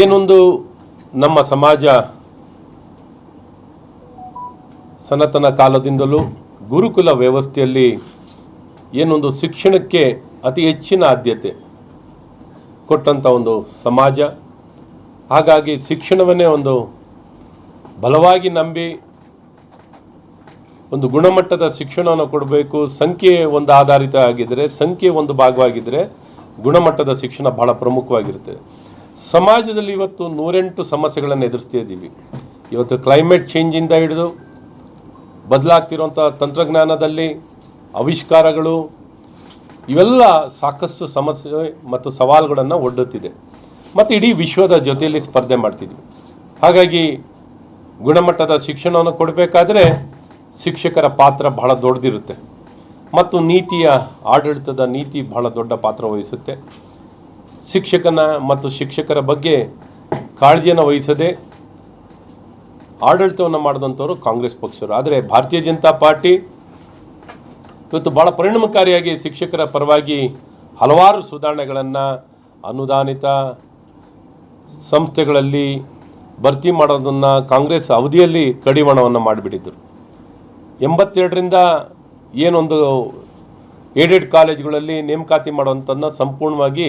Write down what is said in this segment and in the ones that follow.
ಏನೊಂದು ನಮ್ಮ ಸಮಾಜ ಸನಾತನ ಕಾಲದಿಂದಲೂ ಗುರುಕುಲ ವ್ಯವಸ್ಥೆಯಲ್ಲಿ ಏನೊಂದು ಶಿಕ್ಷಣಕ್ಕೆ ಅತಿ ಹೆಚ್ಚಿನ ಆದ್ಯತೆ ಕೊಟ್ಟಂಥ ಒಂದು ಸಮಾಜ. ಹಾಗಾಗಿ ಶಿಕ್ಷಣವನ್ನೇ ಒಂದು ಬಲವಾಗಿ ನಂಬಿ ಒಂದು ಗುಣಮಟ್ಟದ ಶಿಕ್ಷಣವನ್ನು ಕೊಡಬೇಕು. ಸಂಖ್ಯೆ ಒಂದು ಆಧಾರಿತ ಆಗಿದ್ದರೆ, ಸಂಖ್ಯೆ ಒಂದು ಭಾಗವಾಗಿದ್ದರೆ ಗುಣಮಟ್ಟದ ಶಿಕ್ಷಣ ಬಹಳ ಪ್ರಮುಖವಾಗಿರುತ್ತೆ. ಸಮಾಜದಲ್ಲಿ ಇವತ್ತು ನೂರೆಂಟು ಸಮಸ್ಯೆಗಳನ್ನು ಎದುರಿಸ್ತಾ ಇದ್ದೀವಿ ಇವತ್ತು ಕ್ಲೈಮೇಟ್ ಚೇಂಜಿಂದ ಹಿಡಿದು ಬದಲಾಗ್ತಿರುವಂಥ ತಂತ್ರಜ್ಞಾನದಲ್ಲಿ ಆವಿಷ್ಕಾರಗಳು, ಇವೆಲ್ಲ ಸಾಕಷ್ಟು ಸಮಸ್ಯೆ ಮತ್ತು ಸವಾಲುಗಳನ್ನು ಒಡ್ಡುತ್ತಿದೆ. ಮತ್ತು ಇಡೀ ವಿಶ್ವದ ಜೊತೆಯಲ್ಲಿ ಸ್ಪರ್ಧೆ ಮಾಡ್ತಿದ್ವಿ. ಹಾಗಾಗಿ ಗುಣಮಟ್ಟದ ಶಿಕ್ಷಣವನ್ನು ಕೊಡಬೇಕಾದ್ರೆ ಶಿಕ್ಷಕರ ಪಾತ್ರ ಬಹಳ ದೊಡ್ಡದಿರುತ್ತೆ. ಮತ್ತು ನೀತಿಯ ಆಡಳಿತದ ನೀತಿ ಬಹಳ ದೊಡ್ಡ ಪಾತ್ರ ವಹಿಸುತ್ತೆ. ಶಿಕ್ಷಕನ ಮತ್ತು ಶಿಕ್ಷಕರ ಬಗ್ಗೆ ಕಾಳಜಿಯನ್ನು ವಹಿಸದೆ ಆಡಳಿತವನ್ನು ಮಾಡಿದಂಥವರು ಕಾಂಗ್ರೆಸ್ ಪಕ್ಷರು. ಆದರೆ ಭಾರತೀಯ ಜನತಾ ಪಾರ್ಟಿ ಇವತ್ತು ಭಾಳ ಪರಿಣಾಮಕಾರಿಯಾಗಿ ಶಿಕ್ಷಕರ ಪರವಾಗಿ ಹಲವಾರು ಸುಧಾರಣೆಗಳನ್ನು ಅನುದಾನಿತ ಸಂಸ್ಥೆಗಳಲ್ಲಿ ಭರ್ತಿ ಮಾಡೋದನ್ನು ಕಾಂಗ್ರೆಸ್ ಅವಧಿಯಲ್ಲಿ ಕಡಿವಾಣವನ್ನು ಮಾಡಿಬಿಟ್ಟಿದ್ದರು ಎಂಬತ್ತೆರಡರಿಂದ ಏನೊಂದು ಏಡೆಡ್ ಕಾಲೇಜುಗಳಲ್ಲಿ ನೇಮಕಾತಿ ಮಾಡುವಂಥದ್ದನ್ನ ಸಂಪೂರ್ಣವಾಗಿ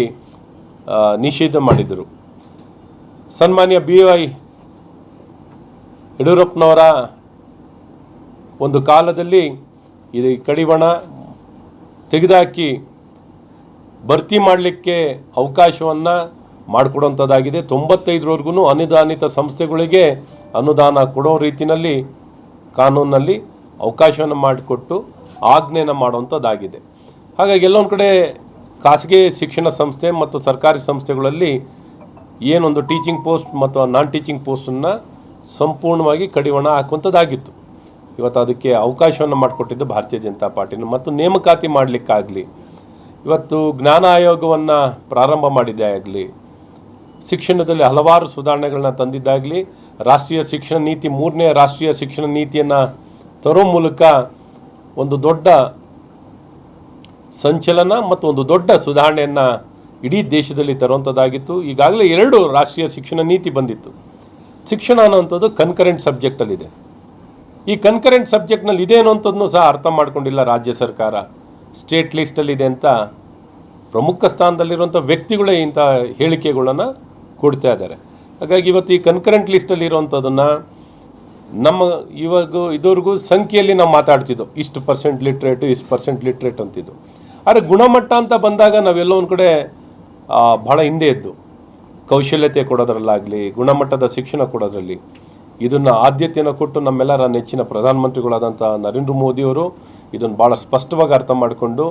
ನಿಷೇಧ ಮಾಡಿದರು. ಸನ್ಮಾನ್ಯ ಬಿ ವೈ ಯಡಿಯೂರಪ್ಪನವರ ಒಂದು ಕಾಲದಲ್ಲಿ ಇದು ಕಡಿವಾಣ ತೆಗೆದುಹಾಕಿ ಭರ್ತಿ ಮಾಡಲಿಕ್ಕೆ ಅವಕಾಶವನ್ನು ಮಾಡಿಕೊಡುವಂಥದ್ದಾಗಿದೆ ತೊಂಬತ್ತೈದರವರೆಗೂ ಅನುದಾನಿತ ಸಂಸ್ಥೆಗಳಿಗೆ ಅನುದಾನ ಕೊಡೋ ರೀತಿಯಲ್ಲಿ ಕಾನೂನಲ್ಲಿ ಅವಕಾಶವನ್ನು ಮಾಡಿಕೊಟ್ಟು ಆಜ್ಞೆಯನ್ನು ಮಾಡುವಂಥದ್ದಾಗಿದೆ ಹಾಗಾಗಿ ಎಲ್ಲೊಂದು ಕಡೆ ಖಾಸಗಿ ಶಿಕ್ಷಣ ಸಂಸ್ಥೆ ಮತ್ತು ಸರ್ಕಾರಿ ಸಂಸ್ಥೆಗಳಲ್ಲಿ ಏನೊಂದು ಟೀಚಿಂಗ್ ಪೋಸ್ಟ್ ಮತ್ತು ನಾನ್ ಟೀಚಿಂಗ್ ಪೋಸ್ಟನ್ನು ಸಂಪೂರ್ಣವಾಗಿ ಕಡಿವಾಣ ಹಾಕುವಂಥದ್ದಾಗಿತ್ತು. ಇವತ್ತು ಅದಕ್ಕೆ ಅವಕಾಶವನ್ನು ಮಾಡಿಕೊಟ್ಟಿದ್ದು ಭಾರತೀಯ ಜನತಾ ಪಾರ್ಟಿನ ಮತ್ತು ನೇಮಕಾತಿ ಮಾಡಲಿಕ್ಕಾಗಲಿ, ಇವತ್ತು ಜ್ಞಾನ ಆಯೋಗವನ್ನು ಪ್ರಾರಂಭ ಮಾಡಿದ್ದೇ ಆಗಲಿ, ಶಿಕ್ಷಣದಲ್ಲಿ ಹಲವಾರು ಸುಧಾರಣೆಗಳನ್ನ ತಂದಿದ್ದಾಗಲಿ, ರಾಷ್ಟ್ರೀಯ ಶಿಕ್ಷಣ ನೀತಿ ಮೂರನೇ ರಾಷ್ಟ್ರೀಯ ಶಿಕ್ಷಣ ನೀತಿಯನ್ನು ತರೋ ಮೂಲಕ ಒಂದು ದೊಡ್ಡ ಸಂಚಲನ ಮತ್ತು ಒಂದು ದೊಡ್ಡ ಸುಧಾರಣೆಯನ್ನು ಇಡೀ ದೇಶದಲ್ಲಿ ತರುವಂಥದ್ದಾಗಿತ್ತು ಈಗಾಗಲೇ ಎರಡು ರಾಷ್ಟ್ರೀಯ ಶಿಕ್ಷಣ ನೀತಿ ಬಂದಿತ್ತು. ಶಿಕ್ಷಣ ಅನ್ನುವಂಥದ್ದು ಕನ್ಕರೆಂಟ್ ಸಬ್ಜೆಕ್ಟಲ್ಲಿದೆ ಈ ಕನ್ಕರೆಂಟ್ ಸಬ್ಜೆಕ್ಟ್ನಲ್ಲಿ ಇದೆ ಅನ್ನೋಂಥದ್ದನ್ನು ಸಹ ಅರ್ಥ ಮಾಡಿಕೊಂಡಿಲ್ಲ ರಾಜ್ಯ ಸರ್ಕಾರ. ಸ್ಟೇಟ್ ಲಿಸ್ಟಲ್ಲಿದೆ ಅಂತ ಪ್ರಮುಖ ಸ್ಥಾನದಲ್ಲಿರುವಂಥ ವ್ಯಕ್ತಿಗಳೇ ಇಂಥ ಹೇಳಿಕೆಗಳನ್ನು ಕೊಡ್ತಾ ಇದ್ದಾರೆ. ಹಾಗಾಗಿ ಇವತ್ತು ಈ ಕನ್ಕರೆಂಟ್ ಲಿಸ್ಟಲ್ಲಿರುವಂಥದ್ದನ್ನು ನಮ್ಮ ಇವಾಗ ಇದುವರೆಗೂ ಸಂಖ್ಯೆಯಲ್ಲಿ ನಾವು ಮಾತಾಡ್ತಿದ್ದೋ ಇಷ್ಟು ಪರ್ಸೆಂಟ್ ಲಿಟ್ರೇಟು ಇಷ್ಟು ಪರ್ಸೆಂಟ್ ಲಿಟ್ರೇಟ್ ಅಂತಿದ್ದು. ಆದರೆ ಗುಣಮಟ್ಟ ಅಂತ ಬಂದಾಗ ನಾವೆಲ್ಲೋ ಒಂದು ಕಡೆ ಭಾಳ ಹಿಂದೆ ಇದ್ದು ಕೌಶಲ್ಯತೆ ಕೊಡೋದ್ರಲ್ಲಾಗಲಿ, ಗುಣಮಟ್ಟದ ಶಿಕ್ಷಣ ಕೊಡೋದ್ರಲ್ಲಿ ಇದನ್ನು ಆದ್ಯತೆಯನ್ನು ಕೊಟ್ಟು ನಮ್ಮೆಲ್ಲರ ನೆಚ್ಚಿನ ಪ್ರಧಾನಮಂತ್ರಿಗಳಾದಂಥ ನರೇಂದ್ರ ಮೋದಿಯವರು ಇದನ್ನು ಭಾಳ ಸ್ಪಷ್ಟವಾಗಿ ಅರ್ಥ ಮಾಡಿಕೊಂಡು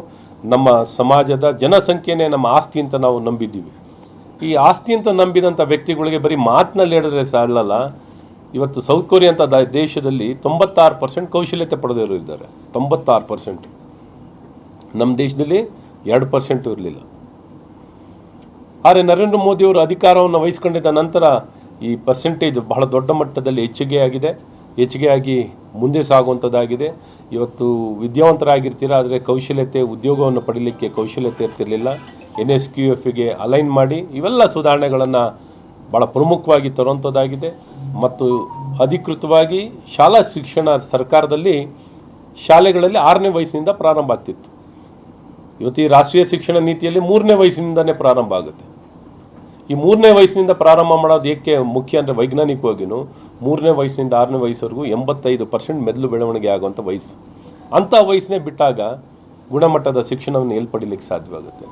ನಮ್ಮ ಸಮಾಜದ ಜನಸಂಖ್ಯೆನೇ ನಮ್ಮ ಆಸ್ತಿ ಅಂತ ನಾವು ನಂಬಿದ್ದೀವಿ. ಈ ಆಸ್ತಿ ಅಂತ ನಂಬಿದಂಥ ವ್ಯಕ್ತಿಗಳಿಗೆ ಬರೀ ಮಾತಿನಲ್ಲಿ ಹೇಳಿದ್ರೆ ಸಾಲಲ್ಲ, ಇವತ್ತು ಸೌತ್ ಕೊರಿಯಾ ಅಂತ ದೇಶದಲ್ಲಿ ತೊಂಬತ್ತಾರು ಪರ್ಸೆಂಟ್ ಕೌಶಲ್ಯತೆ ಪಡೆದವರು ಇದ್ದಾರೆ. ತೊಂಬತ್ತಾರು ಪರ್ಸೆಂಟ್. ನಮ್ಮ ದೇಶದಲ್ಲಿ ಎರಡು ಪರ್ಸೆಂಟು ಇರಲಿಲ್ಲ. ಆದರೆ ನರೇಂದ್ರ ಮೋದಿಯವರು ಅಧಿಕಾರವನ್ನು ವಹಿಸ್ಕೊಂಡಿದ್ದ ನಂತರ ಈ ಪರ್ಸೆಂಟೇಜ್ ಬಹಳ ದೊಡ್ಡ ಮಟ್ಟದಲ್ಲಿ ಹೆಚ್ಚಿಗೆ ಆಗಿದೆ ಹೆಚ್ಚಿಗೆ ಮುಂದೆ ಸಾಗುವಂಥದ್ದಾಗಿದೆ. ಇವತ್ತು ವಿದ್ಯಾವಂತರಾಗಿರ್ತೀರ, ಆದರೆ ಕೌಶಲ್ಯತೆ, ಉದ್ಯೋಗವನ್ನು ಪಡೀಲಿಕ್ಕೆ ಕೌಶಲ್ಯತೆ ಇರ್ತಿರಲಿಲ್ಲ. ಎನ್ ಎಸ್ ಕ್ಯೂ ಎಫ್ಗೆ ಅಲೈನ್ ಮಾಡಿ ಇವೆಲ್ಲ ಸುಧಾರಣೆಗಳನ್ನು ಭಾಳ ಪ್ರಮುಖವಾಗಿ ತರುವಂಥದ್ದಾಗಿದೆ. ಮತ್ತು ಅಧಿಕೃತವಾಗಿ ಶಾಲಾ ಶಿಕ್ಷಣ ಸರ್ಕಾರದಲ್ಲಿ ಶಾಲೆಗಳಲ್ಲಿ ಆರನೇ ವಯಸ್ಸಿನಿಂದ ಪ್ರಾರಂಭ ಆಗ್ತಿತ್ತು. ಇವತ್ತು ಈ ರಾಷ್ಟ್ರೀಯ ಶಿಕ್ಷಣ ನೀತಿಯಲ್ಲಿ ಮೂರನೇ ವಯಸ್ಸಿನಿಂದನೇ ಪ್ರಾರಂಭ ಆಗುತ್ತೆ. ಈ ಮೂರನೇ ವಯಸ್ಸಿನಿಂದ ಪ್ರಾರಂಭ ಮಾಡೋದು ಏಕೆ ಮುಖ್ಯ ಅಂದರೆ ವೈಜ್ಞಾನಿಕವಾಗಿಯೂ ಮೂರನೇ ವಯಸ್ಸಿನಿಂದ ಆರನೇ ವಯಸ್ಸವರೆಗೂ ಎಂಬತ್ತೈದು ಪರ್ಸೆಂಟ್ ಮೆದುಳು ಬೆಳವಣಿಗೆ ಆಗುವಂಥ ವಯಸ್ಸು. ಅಂಥ ವಯಸ್ಸನ್ನೇ ಬಿಟ್ಟಾಗ ಗುಣಮಟ್ಟದ ಶಿಕ್ಷಣವನ್ನು ಎಲ್ಲಿ ಪಡೀಲಿಕ್ಕೆ ಸಾಧ್ಯವಾಗುತ್ತೆ.